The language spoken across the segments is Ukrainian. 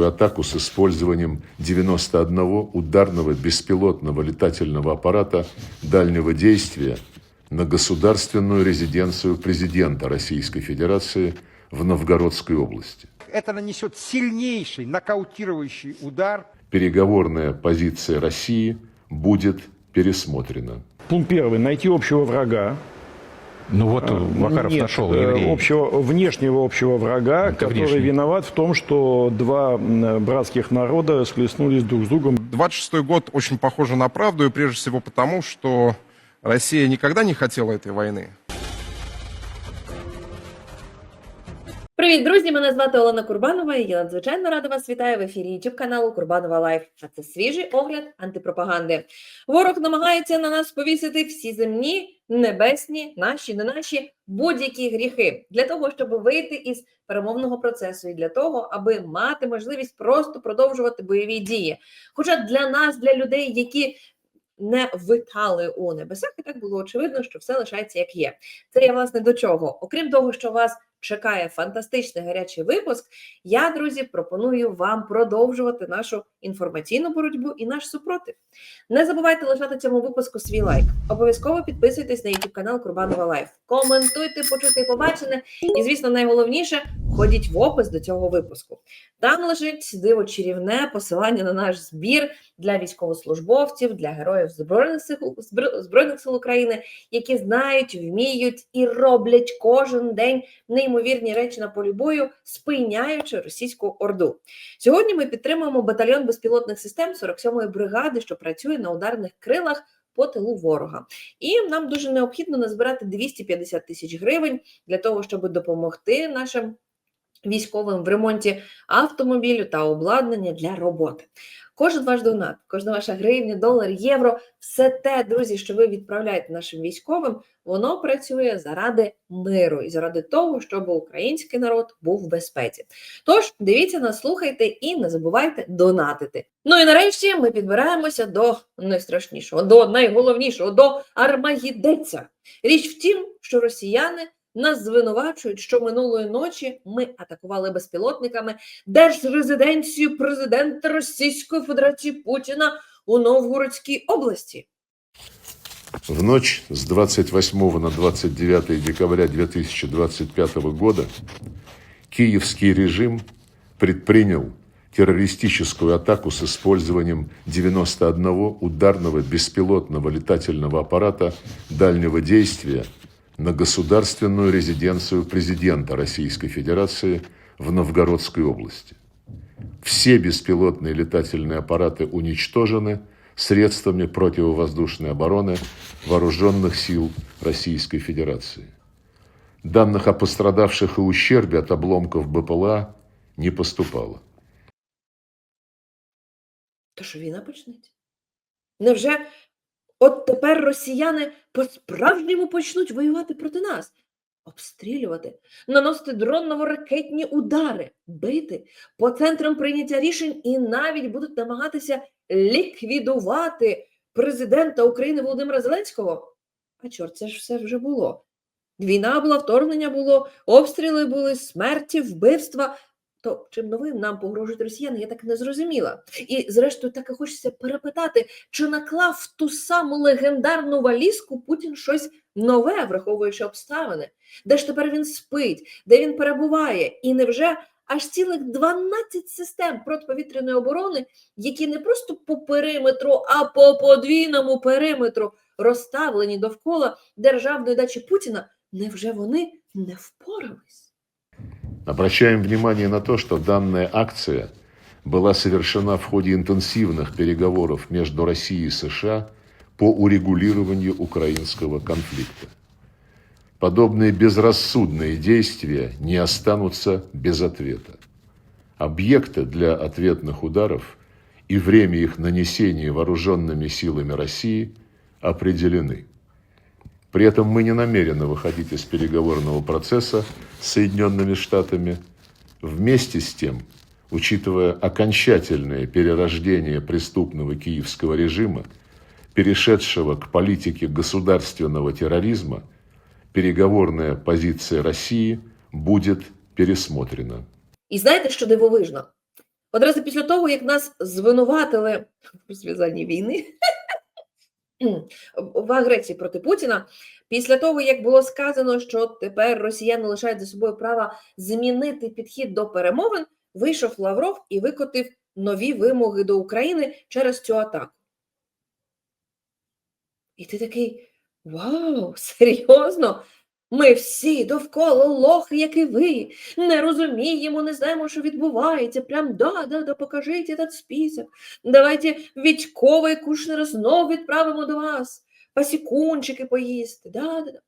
террористическую атаку с использованием 91 ударного беспилотного летательного аппарата дальнего действия на государственную резиденцию президента Российской Федерации в Новгородской области. Это нанесет сильнейший нокаутирующий удар Переговорная позиция России будет пересмотрена. Пункт первый. Найти общего врага. Ну вот Макаров Нет, нашел э, евреев. общего, внешнего общего врага, Это который внешний. виноват в том, что два м, братских народа схлестнулись друг с другом. 26 год очень похоже на правду, и прежде всего потому, что Россия никогда не хотела этой войны. Привіт, друзі! Мене звати Олена Курбанова, і я надзвичайно рада вас вітаю в ефірі YouTube каналу Курбанова Лайф. А це свіжий огляд антипропаганди. Ворог намагається на нас повісити всі земні, Небесні, наші, не наші будь-які гріхи для того, щоб вийти із перемовного процесу, і для того, аби мати можливість просто продовжувати бойові дії. Хоча для нас, для людей, які не витали у небесах, і так було очевидно, що все лишається як є. Це я власне до чого. Окрім того, що вас чекає фантастичний гарячий випуск. Я, друзі, пропоную вам продовжувати нашу інформаційну боротьбу і наш супротив. Не забувайте лишати цьому випуску свій лайк. Обов'язково підписуйтесь на YouTube канал Курбанова Лайф. Коментуйте, почути і побачене. І, звісно, найголовніше ходіть в опис до цього випуску. Там лежить диво чарівне посилання на наш збір для військовослужбовців, для героїв Збройних сил, Збройних сил України, які знають, вміють і роблять кожен день неймовірні речі на полі бою, спиняючи російську орду. Сьогодні ми підтримуємо батальйон безпілотних систем 47-ї бригади, що працює на ударних крилах. По тилу ворога, і нам дуже необхідно назбирати 250 тисяч гривень для того, щоб допомогти нашим військовим в ремонті автомобілю та обладнання для роботи. Кожен ваш донат, кожна ваша гривня, долар, євро, все те, друзі, що ви відправляєте нашим військовим, воно працює заради миру і заради того, щоб український народ був в безпеці. Тож дивіться нас, слухайте і не забувайте донатити. Ну і нарешті ми підбираємося до найстрашнішого, до найголовнішого, до Армагідеця. Річ в тім, що росіяни нас звинувачують, що минулої ночі ми атакували безпілотниками держрезиденцію президента Російської Федерації Путіна у Новгородській області. В ночь с 28 на 29 декабря 2025 года киевский режим предпринял террористическую атаку с использованием 91 ударного беспилотного летательного аппарата дальнего действия на государственную резиденцию президента Российской Федерации в Новгородской области. Все беспилотные летательные аппараты уничтожены средствами противовоздушной обороны вооруженных сил Российской Федерации. Данных о пострадавших и ущербе от обломков БПЛА не поступало. То що війна почнеться? Невже от тепер росіяни по-справжньому почнуть воювати проти нас? Обстрілювати, наносити дронно-ракетні удари, бити по центрам прийняття рішень і навіть будуть намагатися ліквідувати президента України Володимира Зеленського? А чорт, це ж все вже було. Війна була, вторгнення було, обстріли були, смерті, вбивства. То чим новим нам погрожують росіяни, я так не зрозуміла. І зрештою так і хочеться перепитати, чи наклав ту саму легендарну валізку Путін щось нове, враховуючи обставини, де ж тепер він спить, де він перебуває, і невже аж цілих 12 систем протиповітряної оборони, які не просто по периметру, а по подвійному периметру розставлені довкола державної дачі Путіна, невже вони не впорались? Обращаем внимание на то, что данная акция была совершена в ходе интенсивных переговоров между Россией и США по урегулированию украинского конфликта. Подобные безрассудные действия не останутся без ответа. Объекты для ответных ударов и время их нанесения вооруженными силами России определены. При этом мы не намерены выходить из переговорного процесса с Соединенными Штатами. Вместе с тем, учитывая окончательное перерождение преступного киевского режима, перешедшего к политике государственного терроризма, переговорная позиция России будет пересмотрена. І знаєте, що дивовижно? Одразу після того, як нас звинуватили в розв'язанні війни в агресії проти Путіна, після того, як було сказано, що тепер росіяни лишають за собою право змінити підхід до перемовин, вийшов Лавров і викотив нові вимоги до України через цю атаку. І ти такий: Вау, серйозно? Ми всі довкола лохи, як і ви, не розуміємо, не знаємо, що відбувається. Прям да, да, да, покажіть этот список. Давайте Вітькова і Кушнера знов відправимо до вас. Пасікунчики поїсти. Да, да, да.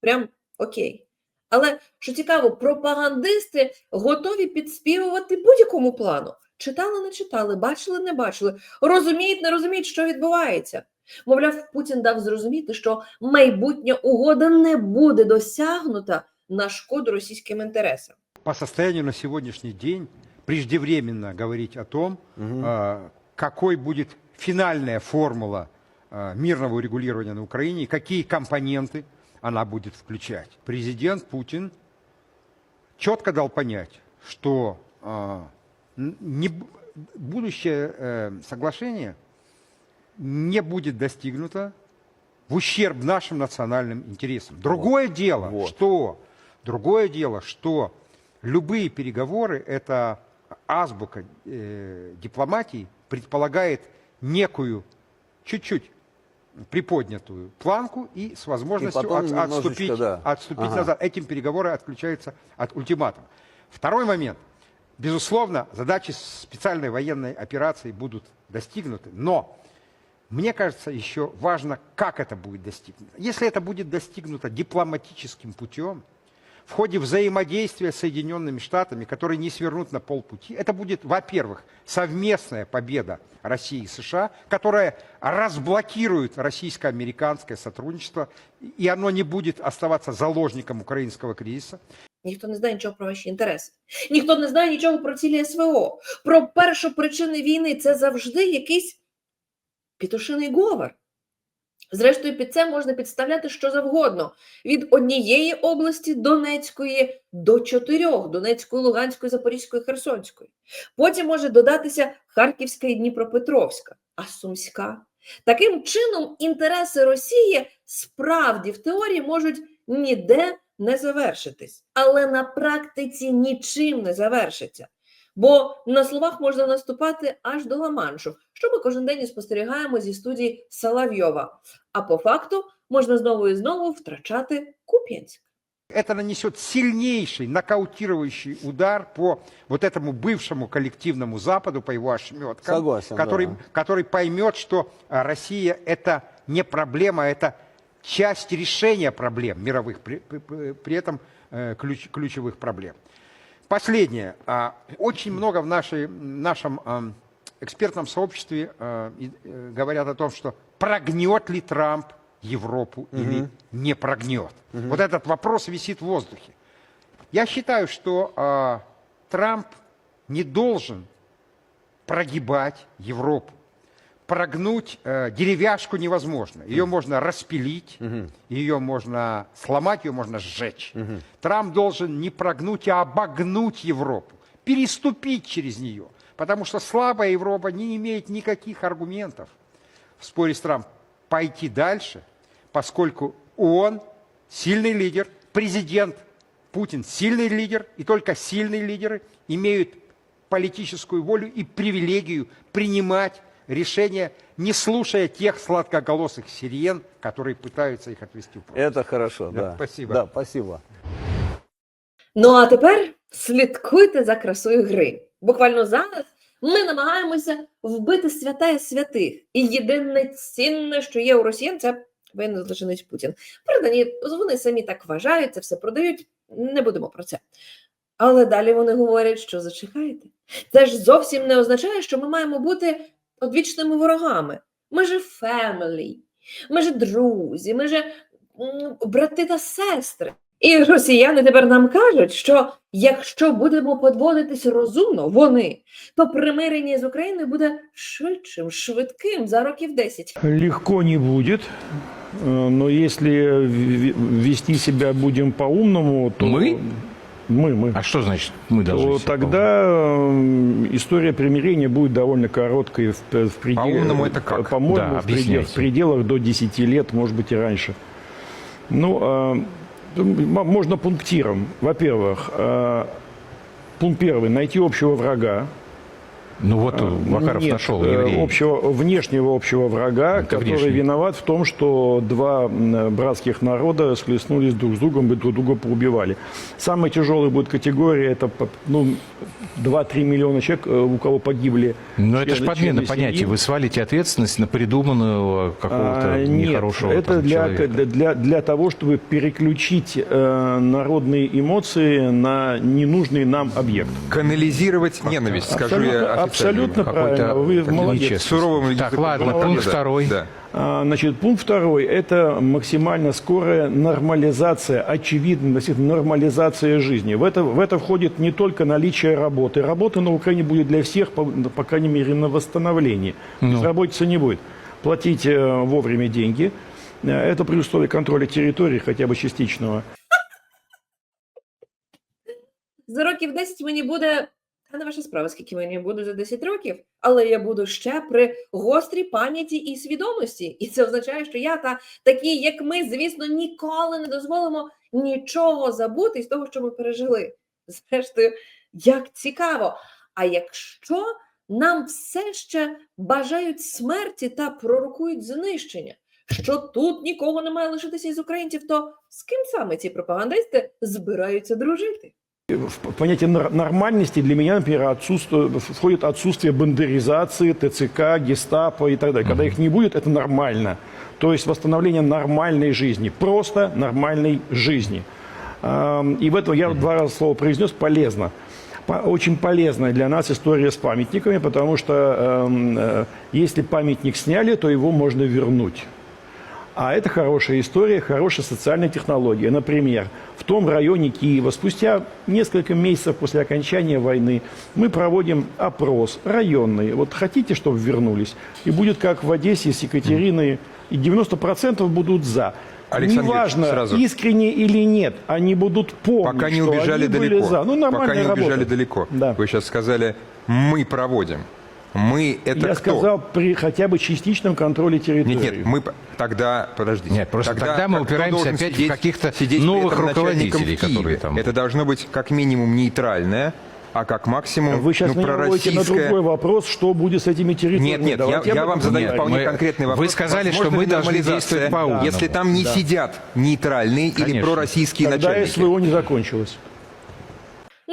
Прям окей. Але що цікаво, пропагандисти готові підспівувати будь-якому плану. Читали, не читали, бачили, не бачили, розуміють, не розуміють, що відбувається. Мовляв, Путін дав зрозуміти, що майбутня угода не буде досягнута на шкоду російським інтересам. По состоянию на сегодняшний день преждевременно говорить о том, а, какой будет финальная формула мирного урегулирования на Украине какие компоненты она будет включать. Президент Путин четко дал понять, что не будущее э, соглашение не будет достигнуто в ущерб нашим национальным интересам. Другое дело, вот. что другое дело, что любые переговоры это азбука э, дипломатии предполагает некую чуть-чуть приподнятую планку и с возможностью потом от- отступить, да. отступить Ага. назад. Этим переговоры отключаются от ультиматума. Второй момент. Безусловно, задачи специальной военной операции будут достигнуты, но мне кажется, еще важно, как это будет достигнуто. Если это будет достигнуто дипломатическим путем, в ходе взаимодействия с Соединенными Штатами, которые не свернут на полпути, это будет, во-первых, совместная победа России и США, которая разблокирует российско-американское сотрудничество, и оно не будет оставаться заложником украинского кризиса. Ніхто не знає нічого про ваші інтереси. Ніхто не знає нічого про цілі СВО. Про першу причини війни це завжди якийсь пітушиний говор. Зрештою, під це можна підставляти що завгодно: від однієї області Донецької до чотирьох Донецької, Луганської, Запорізької, Херсонської. Потім може додатися Харківська і Дніпропетровська, а Сумська. Таким чином, інтереси Росії справді в теорії можуть ніде не завершитись, але на практиці нічим не завершиться. Бо на словах можна наступати аж до Ла-Маншу, що ми кожен день і спостерігаємо зі студії Соловйова. А по факту можна знову і знову втрачати Куп'янськ. это нанесет сильнейший нокаутирующий удар по вот этому бывшему коллективному Западу, по его ошметкам, Согласен, который, да. который поймет, что а, Россия это не проблема, это часть решения проблем мировых, при, при- при этом э, ключ- ключевых проблем. Последнее. А, Очень много в нашей, нашем экспертном сообществе а, э, говорят о том, что прогнет ли Трамп Европу или не прогнет. Вот этот вопрос висит в воздухе. Я считаю, что а, Трамп не должен прогибать Европу. Прогнуть э, деревяшку невозможно. Ее можно распилить, ее можно сломать, ее можно сжечь. Трамп должен не прогнуть, а обогнуть Европу, переступить через нее. Потому что слабая Европа не имеет никаких аргументов в споре с Трампом пойти дальше, поскольку он сильный лидер, президент Путин сильный лидер, и только сильные лидеры имеют политическую волю и привилегию принимать решения, не слушая тех сладкоголосых сирен, которые пытаются их отвести в прошлое. Это хорошо, Да, да. спасибо. Да, спасибо. Ну а тепер слідкуйте за красою гри. Буквально зараз ми намагаємося вбити святая святих. І єдине цінне, що є у росіян, це воєнний злочинець Путін. Придані, вони самі так вважають, це все продають. Не будемо про це. Але далі вони говорять, що зачекайте. Це ж зовсім не означає, що ми маємо бути одвічними ворогами. Ми же фемелі, ми же друзі, ми же брати та сестри. І росіяни тепер нам кажуть, що якщо будемо подводитись розумно, вони, то примирення з Україною буде швидшим, швидким за років 10. Легко не будет, э, но если вести себя будем по-умному, то... Мы? Мы, мы. А что значит мы должны то тогда э, история примирения будет довольно короткой в, п- в пределе- По-умному это как? По-моему, Да, в, предел- объясняйте. в пределах до 10 лет, может быть и раньше. Ну, э, можно пунктиром. Во-первых, э, пункт первый – найти общего врага. Ну вот Макаров Нет, нашел э, евреев. общего, внешнего общего врага, Это который внешний. виноват в том, что два м, братских народа схлестнулись друг с другом и друг друга поубивали. Самая тяжелая будет категория, это по- ну, 2-3 миллиона человек, э, у кого погибли Но это же члены- подмена члены понятий. семьи. Вы свалите ответственность на придуманного какого-то А, Нет, нехорошего это там для, человека. для, для, для того, чтобы переключить э, народные эмоции на ненужный нам объект. Канализировать ненависть, скажу я Абсолютно, официально. абсолютно Какой-то правильно. Вы как молодец. нечестность. Суровым Так, языком ладно, говоря, пункт да, второй. Да. А, Значит, пункт второй – это максимально скорая нормализация, очевидно, действительно, нормализация жизни. В это, в это входит не только наличие работы. Работа на Украине будет для всех, по, по крайней мере, на восстановлении. Безработицы не будет. Платить э, вовремя деньги. Э, Это при условии контроля территории, хотя бы частичного. За років 10 мені буде. Та не ваша справа, скільки мені буде за 10 років, але я буду ще при гострій пам'яті і свідомості. І це означає, що я та такі, як ми, звісно, ніколи не дозволимо нічого забути з того, що ми пережили. Зрештою, як цікаво. А якщо нам все ще бажають смерті та пророкують знищення, що тут нікого не має лишитися із українців, то з ким саме ці пропагандисти збираються дружити? В понятие нор- нормальности для меня, например, отсутствует, входит отсутствие бандеризации, ТЦК, гестапо и так далее. Когда их не будет, это нормально. То есть восстановление нормальной жизни, просто нормальной жизни. И в этом я два раза слово произнес полезно. По- Очень полезная для нас история с памятниками, потому что э, если памятник сняли, то его можно вернуть. А это хорошая история, хорошая социальная технология. Например, в том районе Киева спустя несколько месяцев после окончания войны мы проводим опрос районный. Вот хотите, чтобы вернулись? И будет как в Одессе с Екатериной, и 90% будут за. Александр Неважно, сразу. искренне или нет, они будут помнить, Пока не что убежали они были далеко. за. Ну, Пока не убежали работа. далеко. Да. Вы сейчас сказали, мы проводим. Мы это Я кто? сказал, при хотя бы частичном контроле территории. Нет, нет, мы тогда, подождите. Нет, просто тогда мы как- кто упираемся опять в сидеть- каких-то сидеть при новых руководителей, в которые там- Это должно быть как минимум нейтральное, а как максимум Вы сейчас ну, наводите на пророссийское. другой вопрос, что будет с этими территориями. Нет, нет, я, Давайте я этом вам задаю поговорим. вполне Мы- конкретный вы вопрос. сказали, что Возможно мы ли должны действовать по-умному. Если там не сидят нейтральные или Конечно. пророссийские Тогда начальники. СВО не закончилось.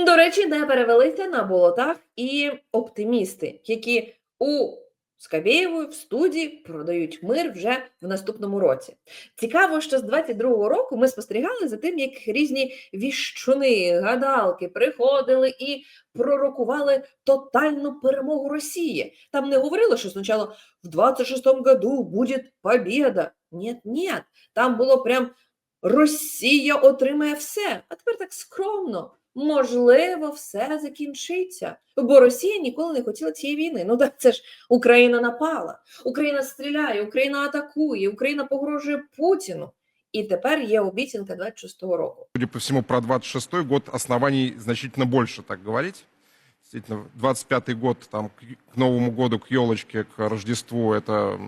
До речі, не перевелися на болотах і оптимісти, які у Скабєєвої в студії продають мир вже в наступному році. Цікаво, що з 22-го року ми спостерігали за тим, як різні віщуни, гадалки приходили і пророкували тотальну перемогу Росії. Там не говорили, що спочатку в 26-му году буде побіда. Ні, ні, там було прям Росія отримає все. А тепер так скромно. Можливо, все закінчиться. Бо Росія ніколи не хотіла цієї війни. Ну так це ж Україна напала, Україна стріляє, Україна атакує, Україна погрожує Путіну. І тепер є обіцянка 26-го року. Судя по всему, про 26-й год оснований значительно больше так говорить. Действительно, 25-й год, там, к к Новому году, к елочке, к Рождеству, это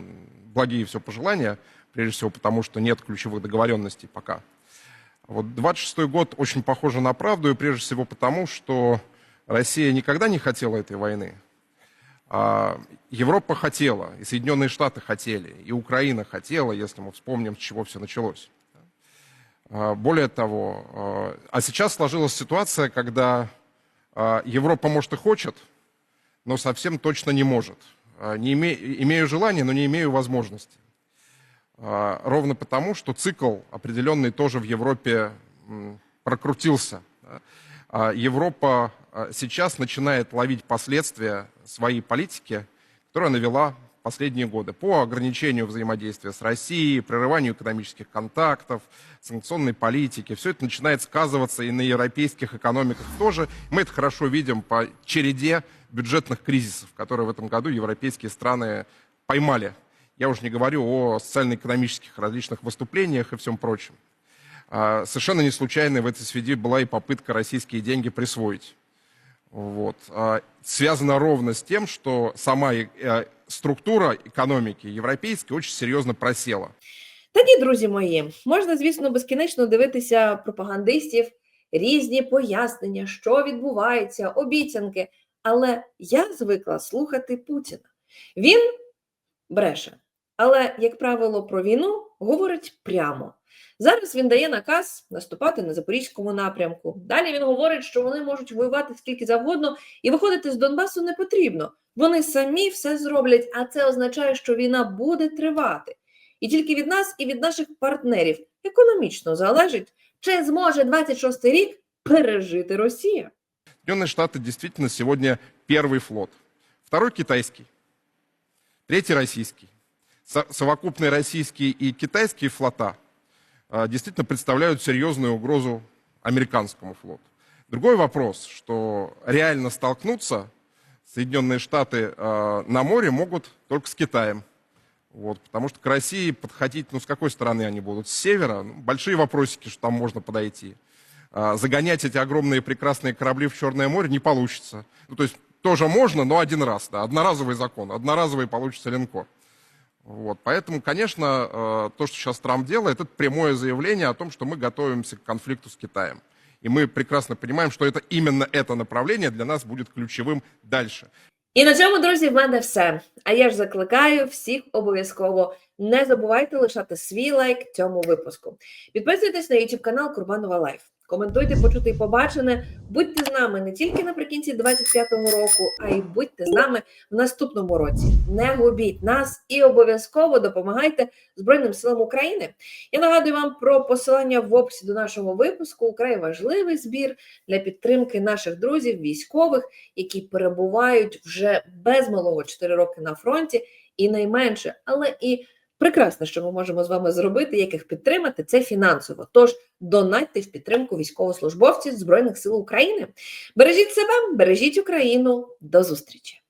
благие все пожелания, прежде всего потому, что нет ключевых договоренностей пока. Вот 26-й год очень похоже на правду, и прежде всего потому, что Россия никогда не хотела этой войны. А Европа хотела, и Соединенные Штаты хотели, и Украина хотела, если мы вспомним, с чего все началось. А, Более того, а, а сейчас сложилась ситуация, когда а, Европа, может, и хочет, но совсем точно не может. Не име- имею желания, но не имею возможности. А, Ровно потому, что цикл определенный тоже в Европе прокрутился. А Европа а, сейчас начинает ловить последствия своей политики, которую она вела последние годы по ограничению взаимодействия с Россией, прерыванию экономических контактов, санкционной политики. Все это начинает сказываться и на европейских экономиках тоже. Мы это хорошо видим по череде бюджетных кризисов, которые в этом году европейские страны поймали. Я уже не говорю о социально-экономических различных выступлениях и всем прочем. А, Совершенно не случайно в этой связи была и попытка российские деньги присвоить. Вот. А, Связано ровно с тем, что сама э, структура экономики европейской очень серьезно просела. Тоді, друзі мої, можна, звісно, безкінечно дивитися пропагандистів, різні пояснення, що відбувається, обіцянки. Але я звикла слухати Путіна. Він бреше, але, як правило, про війну говорить прямо. Зараз він дає наказ наступати на запорізькому напрямку. Далі він говорить, що вони можуть воювати скільки завгодно, і виходити з Донбасу не потрібно. Вони самі все зроблять, а це означає, що війна буде тривати. І тільки від нас і від наших партнерів економічно залежить, чи зможе 26-й рік пережити Росія. Соединенные Штаты действительно сегодня первый флот. Второй китайский. Третий российский. Со- Совокупные российские и китайские флота а, действительно представляют серьезную угрозу американскому флоту. Другой вопрос, что реально столкнуться Соединенные Штаты а, на море могут только с Китаем. Вот, потому что к России подходить, ну, с какой стороны они будут? С севера? Ну, большие вопросики, что там можно подойти. А, загонять эти огромные прекрасные корабли в Черное море не получится. Ну, то есть тоже можно, но один раз, да, одноразовый закон, одноразовый получится линкор. Вот, поэтому, конечно, э, то, что сейчас Трамп делает, это прямое заявление о том, что мы готовимся к конфликту с Китаем. И мы прекрасно понимаем, что это именно это направление для нас будет ключевым дальше. І на цьому, друзі, в мене все. А я ж закликаю всіх обов'язково не забувайте лишати свій лайк цьому випуску. Підписуйтесь на YouTube канал Курбанова Лайф. Коментуйте, почути і побачене. Будьте з нами не тільки наприкінці 25-го року, а й будьте з нами в наступному році. Не губіть нас і обов'язково допомагайте Збройним силам України. Я нагадую вам про посилання в описі до нашого випуску. Украй важливий збір для підтримки наших друзів, військових, які перебувають вже без малого 4 роки на фронті, і найменше, але і прекрасно, що ми можемо з вами зробити, як їх підтримати, це фінансово. Тож донатьте в підтримку військовослужбовців Збройних сил України. Бережіть себе, бережіть Україну. До зустрічі!